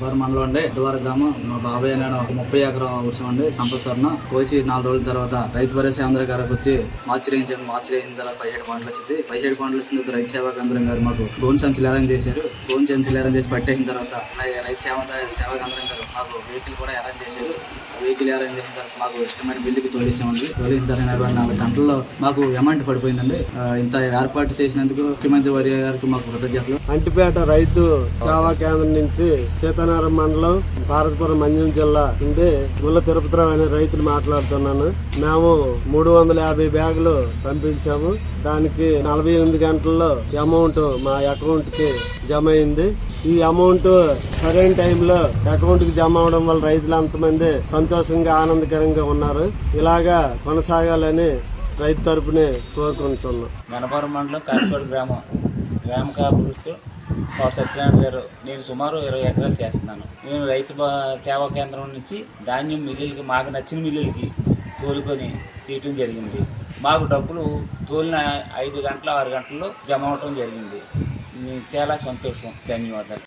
వారి మనలో ఉండే ఎడ్డవార గ్రామం. మా బాబాయ్ నేను ఒక ముప్పై ఎకరం అవసరం అండి. సంపత్సరణ కోసి నాలుగు రోజుల తర్వాత రైతు భరోసా ఆంధ్ర గారికి వచ్చి మార్చి రేయించాను మార్చి రేయిన తర్వాత పదిహేడు పంటలు వచ్చింది. పదిహేడు పంటలు వచ్చిన తర్వాత రైతు సేవా కేంద్రం గారు మాకు గోన్ సంచులు అరేంజ్ చేశారు. గోన్ సంచులు అరేంజ్ చేసి పట్టేసిన తర్వాత అలాగే రైతు సేవ సేవా కేంద్రం గారు మాకు వెహికల్ కూడా అరేంజ్ చేశారు. వెహికల్ అరేంజ్ చేసిన తర్వాత మాకు ఇష్టమైన బిల్లుకి తోలేసామండి తోలేసిన తర్వాత ఇరవై నాలుగు గంటల్లో మాకు అమౌంట్ పడిపోయిందండి. ఇంత ఏర్పాటు చేసినందుకు ముఖ్యమంత్రి వారి గారికి మాకు కృతజ్ఞతలు. అంటిపేట రైతు సేవా కేంద్రం నుంచి సీతానగరం మండలం భారతపురం మంజం జిల్లా నుండి ముల్ల తిరుపతిరావు అనే రైతులు మాట్లాడుతున్నాను. మేము మూడు వందల యాభై బ్యాగులు పంపించాము. దానికి నలభై ఎనిమిది గంటల్లో అమౌంట్ మా అకౌంట్కి జమ అయింది. ఈ అమౌంట్ సరైన టైంలో అకౌంట్కి జమ అవడం వల్ల రైతులు అంతమంది సంతోషంగా ఆనందకరంగా ఉన్నారు. ఇలాగా కొనసాగాలని రైతు తరపునే కోరుకుంటున్నాం. మండలం కాసిపాడు గ్రామం. గ్రామ కాపురుస్తూ కోట సత్యనారాయణ గారు నేను సుమారు ఇరవై ఎకరాలు చేస్తున్నాను. నేను రైతు సేవా కేంద్రం నుంచి ధాన్యం మిల్లులకి మాకు నచ్చిన మిల్లులకి తోలుకొని తీయటం జరిగింది. మాకు డబ్బులు తోలిన ఐదు గంటల ఆరు గంటల్లో జమ అవటం జరిగింది. చాలా సంతోషం. ధన్యవాదాలు.